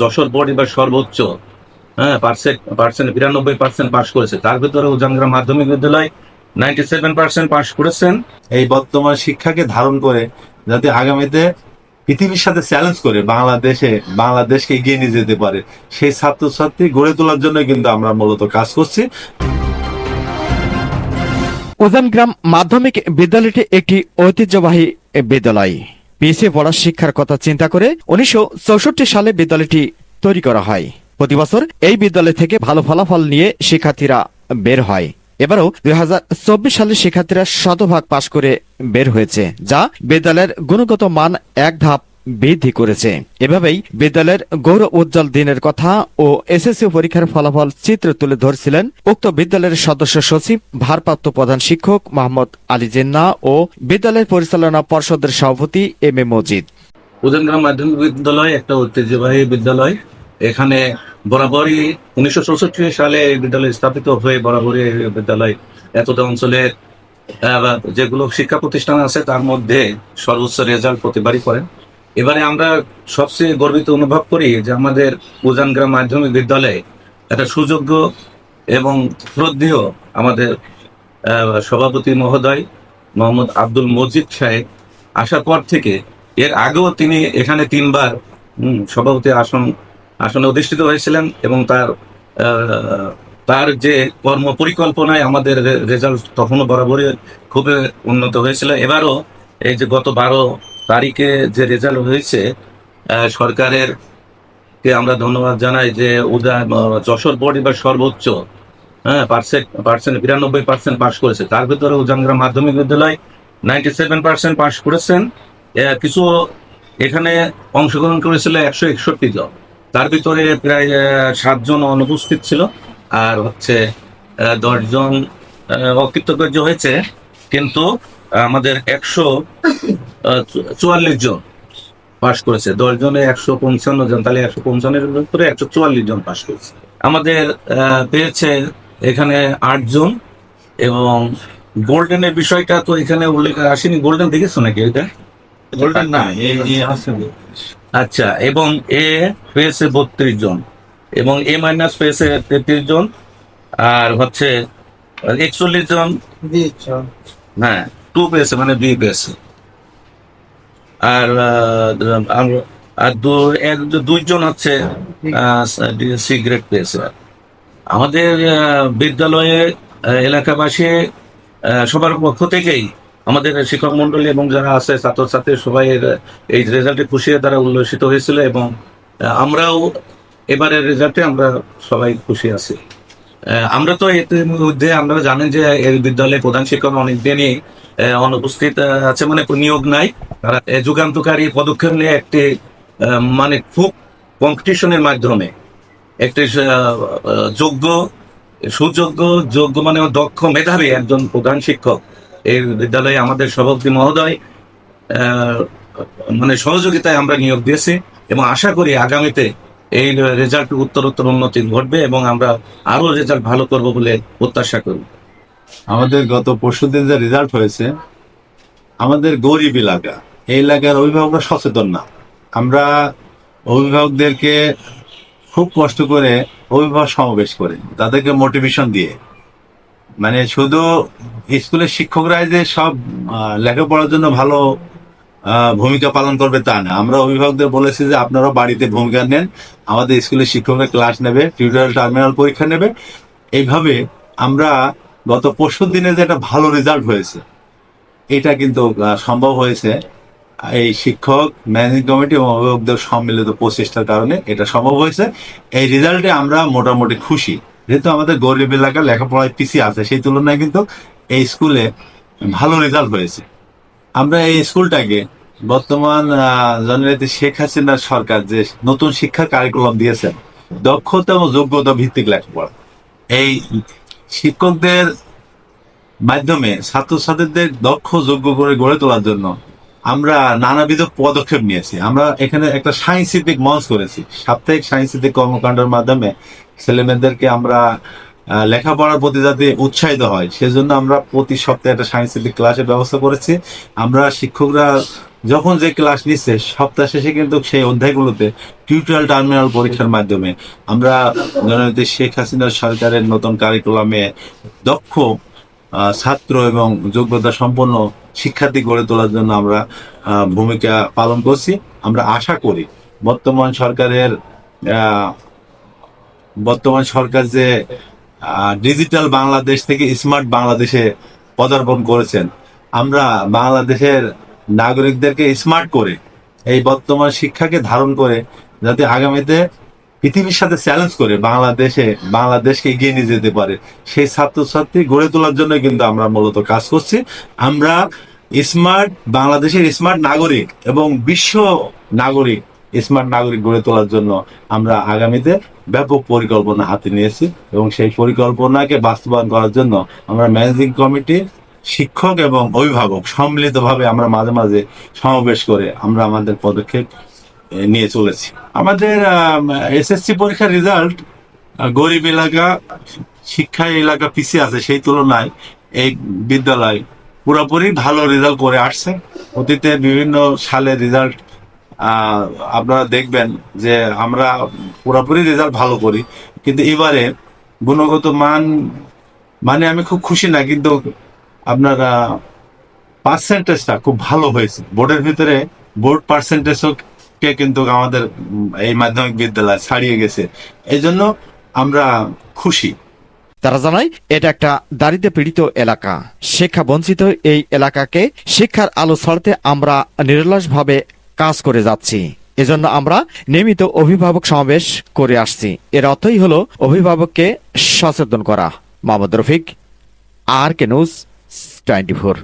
Jessore board এবার সর্বোচ্চ হ্যাঁ পার্সেন্ট পার্সেন্ট বিরানব্বই পার্সেন্ট পাশ করেছে। তার মাধ্যমিক বিদ্যালয় নাইনটি সেভেন পার্সেন্ট পাশ করেছেন। এই বর্তমান শিক্ষাকে ধারণ করে যাতে আগামীতে পৃথিবীর সাথে চ্যালেঞ্জ করে বাংলাদেশে বাংলাদেশকে এগিয়ে নিয়ে যেতে পারে। সেই ছাত্রছাত্রী গড়ে তোলার জন্য কিন্তু আমরা মূলত কাজ করছি। উজানগ্রাম মাধ্যমিক বিদ্যালয়টি একটি ঐতিহ্যবাহী বিদ্যালয়। পিছিয়ে পড়া শিক্ষার কথা চিন্তা করে উনিশশো সালে বিদ্যালয়টি তৈরি করা হয়। প্রতি বছর এই বিদ্যালয় থেকে ভালো ফলাফল নিয়ে শিক্ষার্থীরা বের হয়। এবারও দুই হাজার চব্বিশ সালে শিক্ষার্থীরা শতভাগ পাশ করে বের হয়েছে, যা বিদ্যালয়ের গুণগত মান এক ধাপ বৃদ্ধি করেছে। এভাবেই বিদ্যালয়ের গৌর উজ্জ্বল দিনের কথা ও এসএসসি পরীক্ষার ফলাফল চিত্র তুলে ধরছিলেন উক্ত বিদ্যালয়ের সদস্য সচিব, ভারপ্রাপ্ত প্রধান শিক্ষক মোহাম্মদ আলী জিন্না ও বিদ্যালয়ের পরিচালনা পর্ষদের সভাপতি এম এ মজিদ। উজানগ্রাম মাধ্যমিক বিদ্যালয় একটা ঐতিহ্যবাহী বিদ্যালয়। এখানে বরাবরই উনিশশো চৌষট্টি সালে বিদ্যালয় স্থাপিত হয়ে বরাবরই বিদ্যালয় এতটা অঞ্চলের যেগুলো শিক্ষা প্রতিষ্ঠান আছে তার মধ্যে সর্বোচ্চ রেজাল্ট প্রতিবারই করেন। এবারে আমরা সবচেয়ে গর্বিত অনুভব করি যে আমাদের উজানগ্রাম মাধ্যমিক বিদ্যালয়ে একটা সুযোগ্য এবং শ্রদ্ধেয় আমাদের সভাপতি মহোদয় মোহাম্মদ আব্দুল মজিদ সাহেব আসার পর থেকে এর আগেও তিনি এখানে তিনবার সভাপতি আসন, আসনে অধিষ্ঠিত হয়েছিলেন এবং তার তার যে কর্ম পরিকল্পনায় আমাদের রেজাল্ট তখনও বরাবরই খুবই উন্নত হয়েছিল। এবারও এই যে গত বারো তারিখে যে রেজাল্ট হয়েছে সরকারের কে আমরা ধন্যবাদ জানাই যে উদা- আহ, যশোর বোর্ড এবার সর্বোচ্চ হ্যাঁ পার্সেন্ট পার্সেন্ট বিরানব্বই পার্সেন্ট পাশ করেছে। তার ভিতরে উজানগ্রাম মাধ্যমিক বিদ্যালয় নাইনটি সেভেন পার্সেন্ট পাশ করেছেন। কিছু এখানে অংশগ্রহণ করেছিল একশো একষট্টি জন। তার ভিতরে প্রায় সাতজন অনুপস্থিত ছিল। আর হচ্ছে দশজন অকৃতকার্য হয়েছে। কিন্তু আমাদের একশো চুয়াল্লিশ জন পাশ করেছে। দশ জনে একশো পঞ্চান্ন জন তাহলে একশো পঞ্চান্নের ভিতরে একশো চুয়াল্লিশ জন পাশ করেছে। আমাদের আহ, পেয়েছে এখানে আট জন এবং গোল্ডেনের বিষয়টা তো এখানে উল্লেখ আসেনি। গোল্ডেন দেখেছ নাকি এটা গোল্ডেন না আচ্ছা এবং এ পেয়েছে বত্রিশ জন এবং এ মাইনাস পেয়েছে তেত্রিশ জন। আর হচ্ছে একচল্লিশ জন। হ্যাঁ টু পেয়েছে মানে দুই পেয়েছে। আর আর- এক দুইজন হচ্ছে সিগারেট পেয়েছে। আমাদের বিদ্যালয়ে এলাকাবাসী সবার পক্ষ থেকেই আমাদের শিক্ষক মন্ডলী এবং যারা আছে ছাত্রছাত্রী সবাই এই রেজাল্টে খুশি তারা উল্লসিত হয়েছিল এবং আমরাও এবারের রেজাল্টে আমরা সবাই খুশি আছি। আমরা তো এর মধ্যে আপনারা জানেন যে এই বিদ্যালয়ে প্রধান শিক্ষক অনেকদিনই আহ, অনুপস্থিত আছে মানে নিয়োগ নাই। তারা যুগান্তকারী পদক্ষেপ নিয়ে একটি মানে খুব কম্পিটিশনের মাধ্যমে একটি যোগ্য, সুযোগ্য, যোগ্য মানে দক্ষ মেধাবী একজন প্রধান শিক্ষক এই বিদ্যালয়ে আমাদের সভাপতি মহোদয় মানে সহযোগিতায় আমরা নিয়োগ দিয়েছি এবং আশা করি আগামীতে এই রেজাল্ট উত্তরোত্তর উন্নতি ঘটবে এবং আমরা আরও রেজাল্ট ভালো করব বলে প্রত্যাশা করি। আমাদের গত পরশুদিন যে রেজাল্ট হয়েছে, আমাদের গরিব এলাকা, এই এলাকার অভিভাবকরা সচেতন না। আমরা অভিভাবকদেরকে খুব কষ্ট করে অভিভাবক সমাবেশ করে, তাদেরকে মোটিভেশন দিয়ে। মানে শুধু স্কুলের শিক্ষকরাই যে সব লেখাপড়ার জন্য ভালো ভূমিকা পালন করবে তা না। আমরা অভিভাবকদের বলেছি যে আপনারা বাড়িতে ভূমিকা নেন, আমাদের স্কুলের শিক্ষকরা ক্লাস নেবে টিউটোরিয়াল টার্মিনাল পরীক্ষা নেবে। এইভাবে আমরা গত পরশু দিনে যে একটা ভালো রেজাল্ট হয়েছে, এটা কিন্তু সম্ভব হয়েছে। এই শিক্ষক ম্যানেজিং কমিটি এবং অভিভাবকদের সম্মিলিত প্রচেষ্টার কারণে এটা সম্ভব হয়েছে। এই রেজাল্টে আমরা মোটামুটি খুশি। যেহেতু আমাদের গরিব এলাকা লেখাপড়ায় পিছিয়ে আছে, সেই তুলনায় কিন্তু এই স্কুলে ভালো রেজাল্ট হয়েছে। আমরা এই স্কুলটাকে বর্তমান জননেত্রী শেখ হাসিনার সরকার যে নতুন শিক্ষা কারিকুলাম দিয়েছেন, দক্ষতা এবং যোগ্যতা ভিত্তিক লেখাপড়া। এই শিক্ষকদের মাধ্যমে ছাত্রছাত্রীদের দক্ষ, যোগ্য করে গড়ে তোলার জন্য আমরা নানাবিধ পদক্ষেপ নিয়েছি। আমরা এখানে একটা সাংস্কৃতিক মঞ্চ করেছি। সাপ্তাহিক সাংস্কৃতিক কর্মকাণ্ডের মাধ্যমে ছেলেমেয়েদেরকে আমরা লেখাপড়ার প্রতি যাতে উৎসাহিত হয়, সেজন্য আমরা প্রতি সপ্তাহে একটা সাংস্কৃতিক ক্লাসের ব্যবস্থা করেছি। আমরা শিক্ষকরা যখন যে ক্লাস নিচ্ছে, সপ্তাহ শেষে কিন্তু সেই অধ্যায়গুলোতে টিউটোরিয়াল টার্মিনাল পরীক্ষার মাধ্যমে আমরা শেখ হাসিনার সরকারের নতুন কারিকুলামে দক্ষ ছাত্র এবং যোগ্যতা সম্পন্ন শিক্ষার্থী গড়ে তোলার জন্য আমরা ভূমিকা পালন করছি। আমরা আশা করি বর্তমান সরকারের বর্তমান সরকার যে ডিজিটাল বাংলাদেশ থেকে স্মার্ট বাংলাদেশে পদার্পণ করেছেন, আমরা বাংলাদেশের নাগরিকদেরকে স্মার্ট করে এই বর্তমান শিক্ষাকে ধারণ করে যাতে আগামীতে পৃথিবীর সাথে চ্যালেঞ্জ করে বাংলাদেশে, বাংলাদেশকে এগিয়ে নিয়ে যেতে পারে। সেই ছাত্রছাত্রী গড়ে তোলার জন্য কিন্তু আমরা মূলত কাজ করছি। আমরা স্মার্ট বাংলাদেশের স্মার্ট নাগরিক এবং বিশ্ব নাগরিক স্মার্ট নাগরিক গড়ে তোলার জন্য আমরা আগামীতে ব্যাপক পরিকল্পনা হাতে নিয়েছি এবং সেই পরিকল্পনাকে বাস্তবায়ন করার জন্য আমরা ম্যানেজিং কমিটি শিক্ষক এবং অভিভাবক সম্মিলিতভাবে আমরা মাঝে মাঝে সমাবেশ করে আমরা আমাদের পদক্ষেপ নিয়ে চলেছি। আমাদের এসএসসি পরীক্ষার রেজাল্ট গরিব এলাকা, শিক্ষা এলাকা পিছিয়ে আছে সেই তুলনায় এই বিদ্যালয় পুরোপুরি ভালো রেজাল্ট করে আসছে। অতীতে বিভিন্ন সালে রেজাল্ট আপনারা দেখবেন যে আমরা পুরোপুরি রেজাল্ট ভালো করি। কিন্তু এবারে গুণগত মান মানে আমি খুব খুশি না, কিন্তু আপনারা পার্সেন্টেজটা খুব ভালো হয়েছে। বোর্ডের ভিতরে বোর্ড পার্সেন্টেজও কে কিন্তু আমাদের এই মাধ্যমিক বিদ্যালয় ছাড়িয়ে গেছে। এই জন্য আমরা খুশি। তারা জানায়, এটা একটা দারিদ্র পীড়িত এলাকা। শিক্ষা বঞ্চিত এই এলাকাকে শিক্ষার আলো ছড়াতে আমরা নিরলসভাবে কাজ করে যাচ্ছি। এজন্য আমরা নিয়মিত অভিভাবক সমাবেশ করে আসছি। এর অর্থই হলো অভিভাবককে সচেতন করা। Mohammad Rafiq, R K news, twenty four.